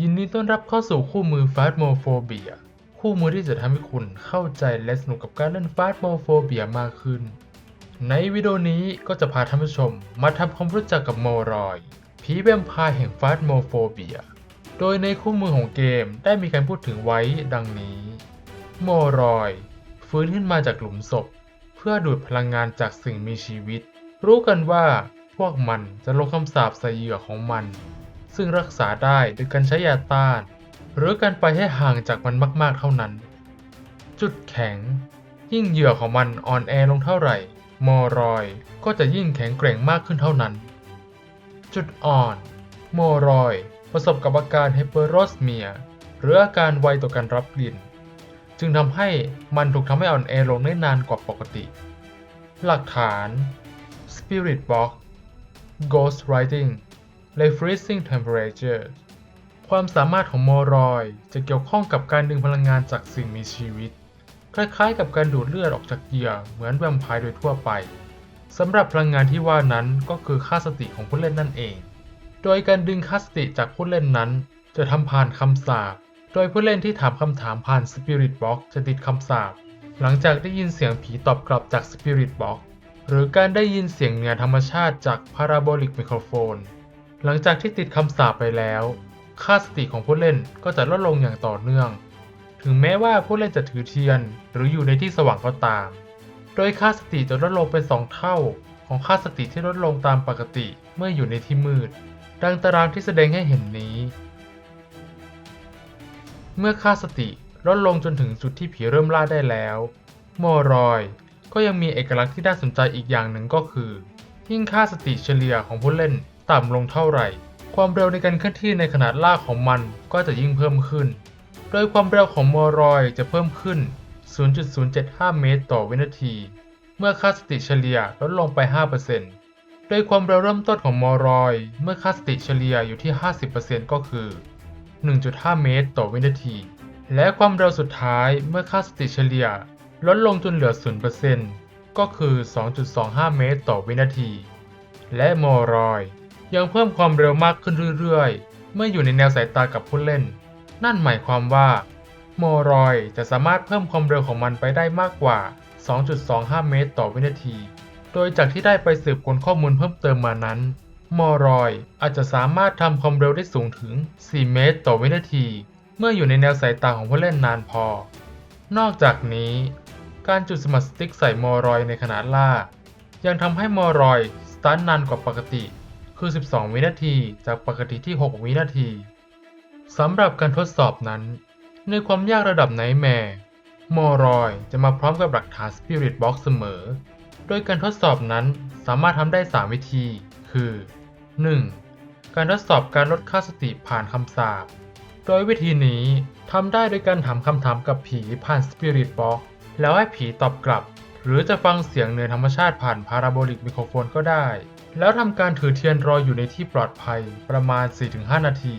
ยินดีต้อนรับเข้าสู่คู่มือ f a s t m o p h o b i a คู่มือที่จะทำให้คุณเข้าใจและสนุกกับการเล่น f a s t m o p h o b i a มากขึ้น ในวิดีโอนี้ก็จะพาท่านผู้ชมมาทำความรู้จักกับโมรอย ผีแวมไพร์แห่ง f a s t m o p h o b i a โดยในคู่มือของเกมได้มีการพูดถึงไว้ดังนี้ โมรอย ฟื้นขึ้นมาจากหลุมศพ เพื่อดูดพลังงานจากสิ่งมีชีวิต รู้กันว่าพวกมันจะลงคำสาปใส่เหยื่อของมัน ซึ่งรักษาได้โดยการใช้ยาต้าน หรือการไปให้ห่างจากมันมากๆเท่านั้น จุดแข็ง ยิ่งเหยื่อของมันอ่อนแอลงเท่าไหร่ มอรอยก็จะยิ่งแข็งแกร่งมากขึ้นเท่านั้น จุดอ่อนโมรอย ประสบกับอาการเฮเปอโรสเมียหรืออาการไวต่อการรับกลิ่น จึงทำให้มันถูกทำให้อ่อนแอลงได้นานกว่าปกติ หลักฐาน Spirit Box Ghost Writing และ Freezing Temperature ความสามารถของโมรอยจะเกี่ยวข้องกับการดึงพลังงานจากสิ่งมีชีวิต คล้ายๆ กับการดูดเลือดออกจากเหยื่อเหมือนแวมไพร์โดยทั่วไปสำหรับพลังงานที่ว่านั้นก็คือค่าสติของผู้เล่นนั่นเอง โดยการดึงค่าสติจากผู้เล่นนั้น จะทำผ่านคำสาปโดยผู้เล่นที่ถามคำถามผ่าน Spirit Box จะติดคำสาปหลังจากได้ยินเสียงผีตอบกลับจาก Spirit Box หรือการได้ยินเสียงเหนือธรรมชาติจาก Parabolic Microphone หลังจากที่ติดคำสาปไปแล้ว ค่าสติของผู้เล่นก็จะลดลงอย่างต่อเนื่อง ถึงแม้ว่าผู้เล่นจะถือเทียน หรืออยู่ในที่สว่างก็ตาม โดยค่าสติจะลดลงเป็น 2 เท่า ของค่าสติที่ลดลงตามปกติเมื่ออยู่ในที่มืด ดังตารางที่แสดงให้เห็นนี้ เมื่อค่าสติลดลงจนถึงจุดที่ผีเริ่มล่าได้แล้วโมรอย ก็ยังมีเอกลักษณ์ที่น่าสนใจอีกอย่างหนึ่งก็คือ ยิ่งค่าสติเฉลี่ยของผู้เล่น ต่ำลงเท่าไหร่ ความเร็วในการเคลื่อนที่ในขนาดลากของมันก็จะยิ่งเพิ่มขึ้น โดยความเร็วของโมรอยจะเพิ่มขึ้น 0.075 เมตรต่อวินาที เมื่อค่าสติเฉลี่ยลดลงไป 5%โดยความเร็วเริ่มต้นของโมรอย เมื่อค่าสติเฉลี่ยอยู่ที่ 50%ก็คือ 1.5 เมตรต่อวินาที และความเร็วสุดท้ายเมื่อค่าสติเฉลี่ยลดลงจนเหลือ 0%ก็คือ 2.25 เมตรต่อวินาที และโมรอย ยังเพิ่มความเร็วมากขึ้นเรื่อยๆ เมื่ออยู่ในแนวสายตากับผู้เล่น นั่นหมายความว่า โมรอยจะสามารถเพิ่มความเร็วของมันไปได้มากกว่า 2.25 เมตรต่อวินาที โดยจากที่ได้ไปสืบค้นข้อมูลเพิ่มเติมมานั้นโมรอยอาจจะสามารถทำความเร็วได้สูงถึง 4 เมตรต่อวินาที เมื่ออยู่ในแนวสายตาของผู้เล่นนานพอ นอกจากนี้การจุดสมัตสติ๊กใส่โมรอยในขณะล่า ยังทำให้โมรอยสตันนานกว่าปกติ คือ 12 วินาทีจากปกติที่ 6 วินาทีสำหรับการทดสอบนั้น ในความยากระดับไนแมร์โมรอยจะมาพร้อมกับหลักฐาน Spirit Box เสมอ โดยการทดสอบนั้นสามารถทำได้ 3 วิธี คือ 1. การทดสอบการลดค่าสติผ่านคำสาป โดยวิธีนี้ทำได้โดยการถามคำถามกับผีผ่าน Spirit Box แล้วให้ผีตอบกลับ หรือจะฟังเสียงเหนือธรรมชาติผ่าน Parabolic Microphone ก็ได้ แล้วทำการถือเทียนรออยู่ในที่ปลอดภัยประมาณ 4-5 นาที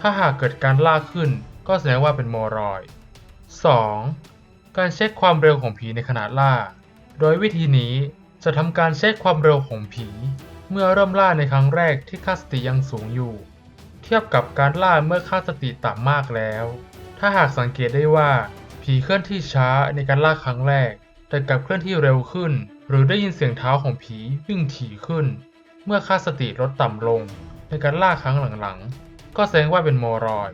ถ้าหากเกิดการล่าขึ้นก็แสดงว่าเป็นโมรอย 2. การเช็คความเร็วของผีในขณะล่า โดยวิธีนี้จะทำการเช็คความเร็วของผี เมื่อเริ่มล่าในครั้งแรกที่ค่าสติยังสูงอยู่ เทียบกับการล่าเมื่อค่าสติต่ำมากแล้ว ถ้าหากสังเกตได้ว่า ผีเคลื่อนที่ช้าในการล่าครั้งแรก แต่กลับเคลื่อนที่เร็วขึ้น หรือได้ยินเสียงเท้าของผีวิ่งถี่ขึ้น เมื่อค่าสติลดต่ำลงในการล่าครั้งหลังๆ ก็แสดงว่าเป็นโมรอย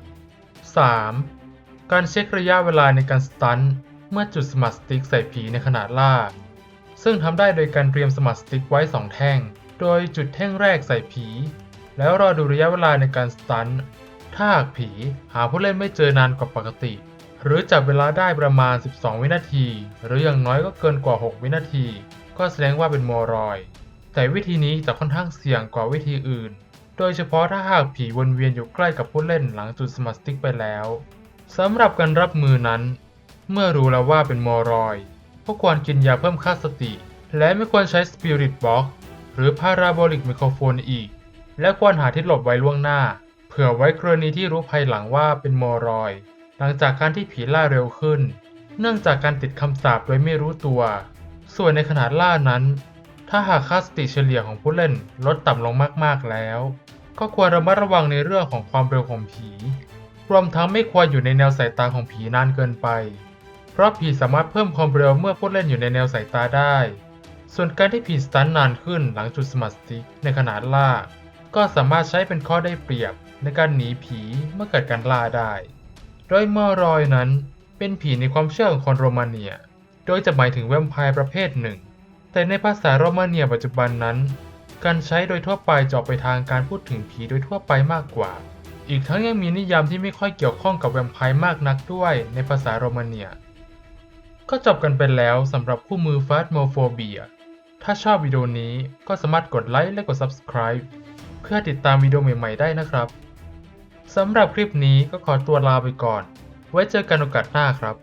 3. การเช็คระยะเวลาในการสตันเมื่อจุดสมัตสติ๊กใส่ผีในขณะล่า ซึ่งทำได้โดยการเตรียมสมัตสติ๊กไว้ 2 แท่ง โดยจุดแท่งแรกใส่ผี แล้วรอดูระยะเวลาในการสตันถ้าหากผีหาผู้เล่นไม่เจอนานกว่าปกติ หรือจับเวลาได้ประมาณ 12 วินาที หรืออย่างน้อยก็เกินกว่า 6 วินาที ก็แสดงว่าเป็นโมรอย แต่วิธีนี้จะค่อนข้างเสี่ยงกว่าวิธีอื่น โดยเฉพาะถ้าหากผีวนเวียนอยู่ใกล้กับผู้เล่นหลังจุดสมัตสติ๊กไปแล้วสำหรับการรับมือนั้น เมื่อรู้แล้วว่าเป็นโมรอยก็ควรกินยาเพิ่มค่าสติ และไม่ควรใช้ Spirit Box หรือ Parabolic Microphone อีก และควรหาที่หลบไว้ล่วงหน้า เผื่อไว้กรณีที่รู้ภายหลังว่าเป็นโมรอย หลังจากการที่ผีล่าเร็วขึ้น เนื่องจากการติดคำสาปโดยไม่รู้ตัว ส่วนในขณะล่านั้น ถ้าหากค่าสติเฉลี่ยของผู้เล่นลดต่ำลงมากๆแล้ว ก็ควรระมัดระวังในเรื่องของความเร็วของผี รวมทั้งไม่ควรอยู่ในแนวสายตาของผีนานเกินไป เพราะผีสามารถเพิ่มความเร็วเมื่อผู้เล่นอยู่ในแนวสายตาได้ ส่วนการที่ผีสตันนานขึ้นหลังจุดสมาร์ทสติกในขนาดล่า ก็สามารถใช้เป็นข้อได้เปรียบในการหนีผีเมื่อเกิดการล่าได้ โดยเมอรอยนั้นเป็นผีในความเชื่อของคนโรมาเนีย โดยจะหมายถึงแวมไพร์ประเภทหนึ่ง แต่ในภาษาโรมาเนียปัจจุบันนั้น การใช้โดยทั่วไปจะออกไปทางการพูดถึงผีโดยทั่วไปมากกว่า อีกทั้งยังมีนิยามที่ไม่ค่อยเกี่ยวข้องกับแวมไพร์มากนักด้วยในภาษาโรมาเนีย ก็จบกันไปแล้วสำหรับคู่มือ f a s m o p h o b i a ถ้าชอบวิดีโอนี้ก็สามารถกดไลค์และกด Subscribe เพื่อติดตามวิดีโอใหม่ๆได้นะครับสำหรับคลิปนี้ก็ขอตัวลาไปก่อน ไว้เจอกันโอกาสหน้าครับ